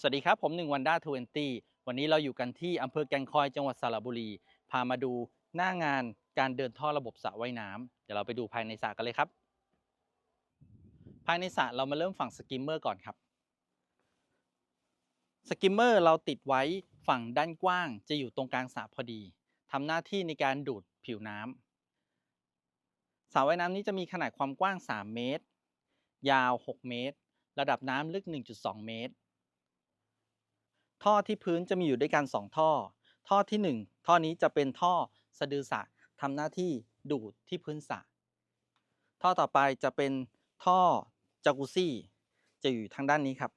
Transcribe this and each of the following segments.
สวัสดีครับ ผมหนึ่งวันด้าทเวนตี้วันนี้เราอยู่กันที่อำเภอแกลงคอยจังหวัดสระบุรี พามาดูหน้างานการเดินท่อระบบสระว่ายน้ำเดี๋ยวเราไปดูภายในสระกันเลยครับ ภายในสระเรามาเริ่มฝั่งสกิมเมอร์ก่อนครับสกิมเมอร์เราติดไว้ฝั่งด้านกว้างจะอยู่ตรงกลางสระพอดีทำหน้าที่ในการดูดผิวน้ำสระว่ายน้ำนี้จะมีขนาดความกว้าง 3 เมตร ยาว 6 เมตร ระดับน้ำลึก 1.2 เมตร ท่อที่พื้นจะมีอยู่ด้วยกัน 2 ท่อ ท่อทีหนึ่1 ท่อนี้จะเป็นท่อสะดือสระทำหน้าที่ดูดที่พื้นสระท่อต่อไปจะเป็นท่อจากุซี่ จะอยู่ทางด้านนี้ครับ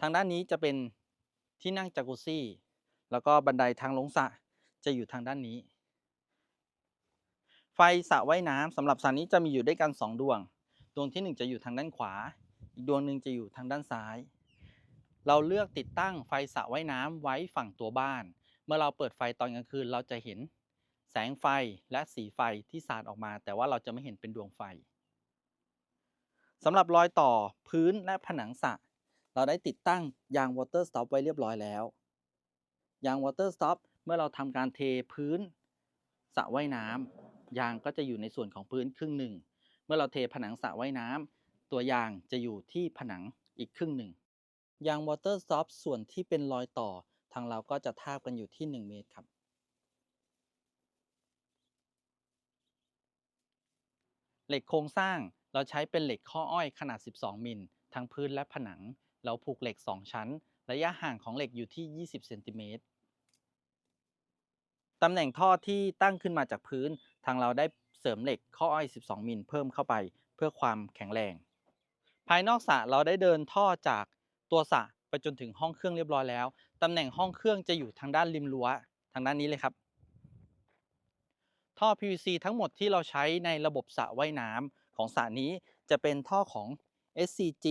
ทางด้านนี้จะเป็นที่นั่งจากุซี่ แล้วก็บันไดทางลงสระจะอยู่ทางด้านนี้ ไฟสระว่ายน้ำสำหรับสระนี้จะมีอยู่ด้วยกัน 2 ดวง ดวงทีหนึ่1 จะอยู่ทางด้านขวา อีกดวงหนึ่งจะอยู่ทางด้านซ้าย เราเลือกติดตั้งไฟสระว่ายน้ำไว้ฝั่งตัวบ้าน เมื่อเราเปิดไฟตอนกลางคืนเราจะเห็นแสงไฟและสีไฟที่สาดออกมา แต่ว่าเราจะไม่เห็นเป็นดวงไฟสำหรับรอยต่อพื้นและผนังสระเราได้ติดตั้งยาง water stop ไว้เรียบร้อยแล้วยาง water stop เมื่อเราทำการเทพื้นสระว่ายน้ำยางก็จะอยู่ในส่วนของพื้นครึ่งหนึ่ง เมื่อเราเทผนังสระว่ายน้ำตัวยางจะอยู่ที่ผนังอีกครึ่งหนึ่ง ยาง water stop ส่วนที่เป็นรอยต่อ ทางเราก็จะทาบกันอยู่ที่ 1 เมตรครับ เหล็กโครงสร้างเราใช้เป็นเหล็กข้ออ้อยขนาด 12 มิลทั้งพื้นและผนัง เราผูกเหล็ก 2 ชั้น ระยะห่างของเหล็กอยู่ที่ 20 เซนติเมตรตำแหน่งท่อที่ตั้งขึ้นมาจากพื้น ทางเราได้เสริมเหล็กข้ออ้อย 12 มิลเพิ่มเข้าไป เพื่อความแข็งแรง ภายนอกสระเราได้เดินท่อจาก ตัวสระไปจนถึงห้องเครื่องเรียบร้อยแล้ว ตำแหน่งห้องเครื่องจะอยู่ทางด้านริมรั้วทางด้านนี้เลยครับ ท่อ PVC ทั้งหมดที่เราใช้ในระบบสระว่ายน้ำของสระนี้จะเป็นท่อของ SCG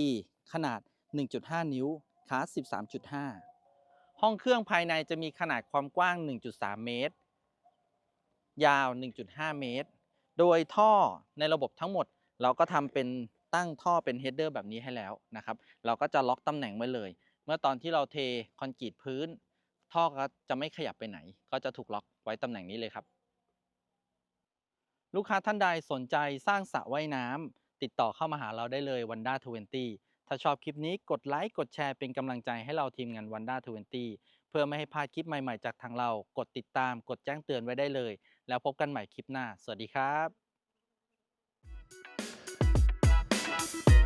ขนาด 1.5 นิ้วคลาส13.5 ห้องเครื่องภายในจะมีขนาดความกว้าง 1.3 เมตร ยาว 1.5 เมตร โดยท่อในระบบทั้งหมดเราก็ทำเป็น ตั้งท่อเป็นเฮดเดอร์แบบนี้ให้แล้วนะครับ เราก็จะล็อกตำแหน่งไว้เลย เมื่อตอนที่เราเทคอนกรีตพื้น ท่อก็จะไม่ขยับไปไหน ก็จะถูกล็อกไว้ตำแหน่งนี้เลยครับ ลูกค้าท่านใดสนใจสร้างสระว่ายน้ำติดต่อเข้ามาหาเราได้เลยวันด้าทเวนตี้ถ้าชอบคลิปนี้กดไลค์ กดแชร์เป็นกำลังใจให้เราทีมงานวันด้าทเวนตี้เพื่อไม่ให้พลาดคลิปใหม่ ๆ จากทางเรา กดติดตาม กดแจ้งเตือนไว้ได้เลย แล้วพบกันใหม่คลิปหน้า สวัสดีครับ Thank you